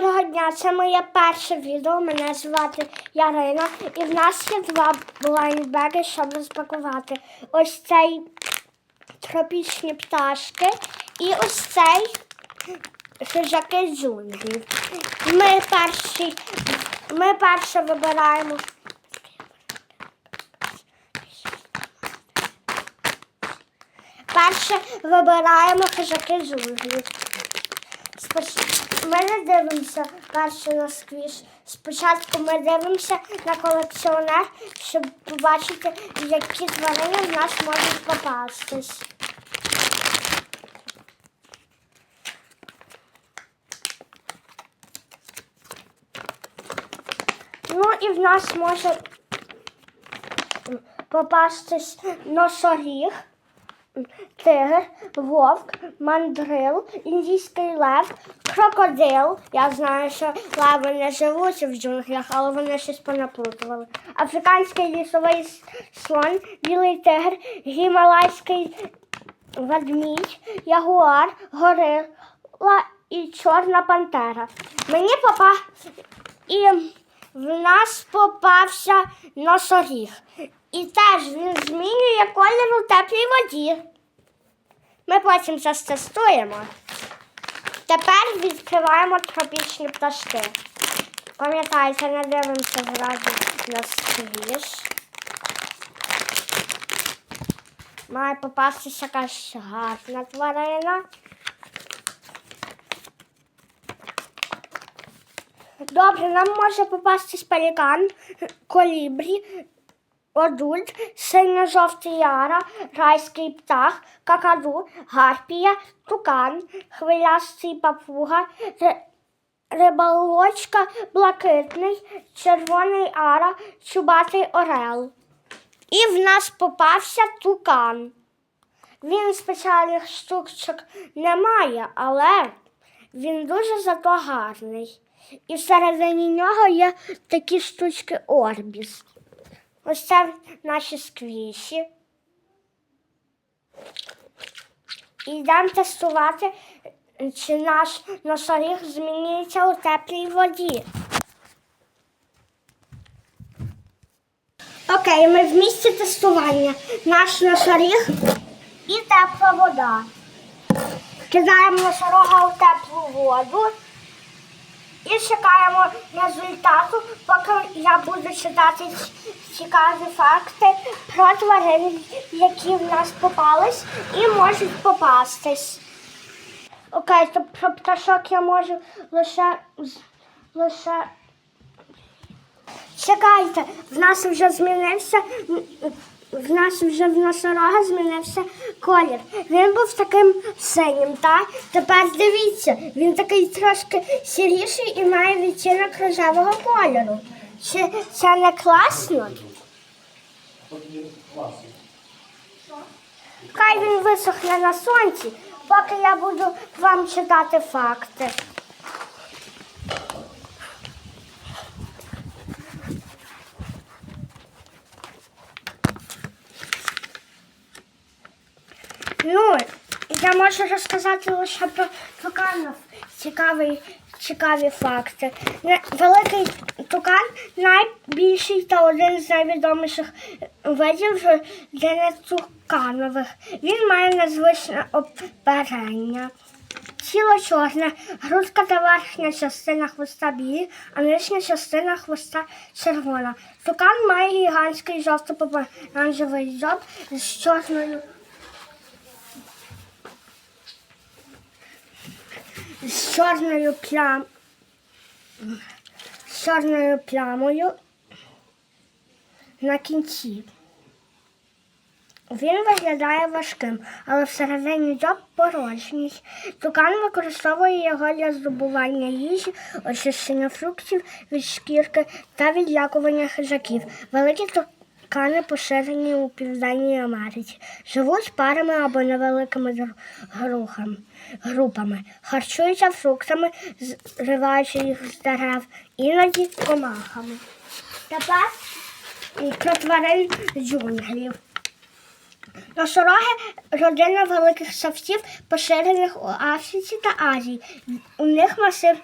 Доброго дня! Це моє перше відео. Мене звати Ярина. І в нас є два блайнбеги, щоб розпакувати. Ось цей тропічні пташки і ось цей хижаки джунглів. Ми перші, ми перше вибираємо. Перше вибираємо хижаки джунглів. Споч- Ми не дивимося перше на сквіш. Спочатку ми дивимося на колекціонер, щоб побачити, які тварини в нас можуть попастись. Ну і в нас може попастись носоріг тигр, вовк, мандрил, індійський лев, крокодил. Я знаю, що леви не живуть в джунглях, але вони щось понаплутували. Африканський лісовий слон, білий тигр, гімалайський ведмідь, ягуар, горила і чорна пантера. Мені попа і в нас попався носоріг. І теж він змінює колір у теплій воді. Ми потім це тестуємо. Тепер відкриваємо тропічні пташки. Пам'ятайте, не дивимося зразу на сквіш. Має попастися якась гарна тварина. Добре, нам може попастись пелікан, колібрі, одульт, синьо-жовтий яра, райський птах, какаду, гарпія, тукан, хвилястий папуга, ри- рибалочка, блакитний, червоний ара, чубатий орел. І в нас попався тукан. Він спеціальних штучок не має, але він дуже зато гарний. І всередині нього є такі штучки Орбіс. Ось це наші сквіші. І йдемо тестувати, чи наш носоріг змінюється у теплій воді. Окей, ми в місці тестування. Наш носоріг і тепла вода. Кидаємо носорога у теплу воду і чекаємо результату, поки я буду читати цікаві факти про тварин, які в нас попались і можуть попастись. Окей, то про пташок я можу лише лише. Чекайте, в нас вже змінився. В нас вже в носорога змінився колір. Він був таким синім, так? Тепер дивіться, він такий трошки сіріший і має відтінок рожевого кольору. Чи це не класно? Хай він висохне на сонці, поки я буду вам читати факти. Ну, я можу розказати лише про туканів цікаві, цікаві факти. Великий тукан найбільший та один з найвідоміших видів туканових. Він має незвичне оперення. Тіло чорне, грудка та верхня частина хвоста білі, а нижня частина хвоста червона. Тукан має гігантський жовто-помаранчевий дзьоб з чорною з чорною плям... з чорною плямою на кінці. Він виглядає важким, але всередині дзьоб порожній. Тукан використовує його для здобування їжі, очищення фруктів від шкірки та відлякування хижаків. Великі тукани поширені у Південній Америці. Живуть парами або невеликими групами. групами. Харчуються фруктами, зриваючи їх з дерев, іноді комахами. Тепер про тварин джунглів. Носороги родина великих савців, поширених у Африці та Азії. У них масив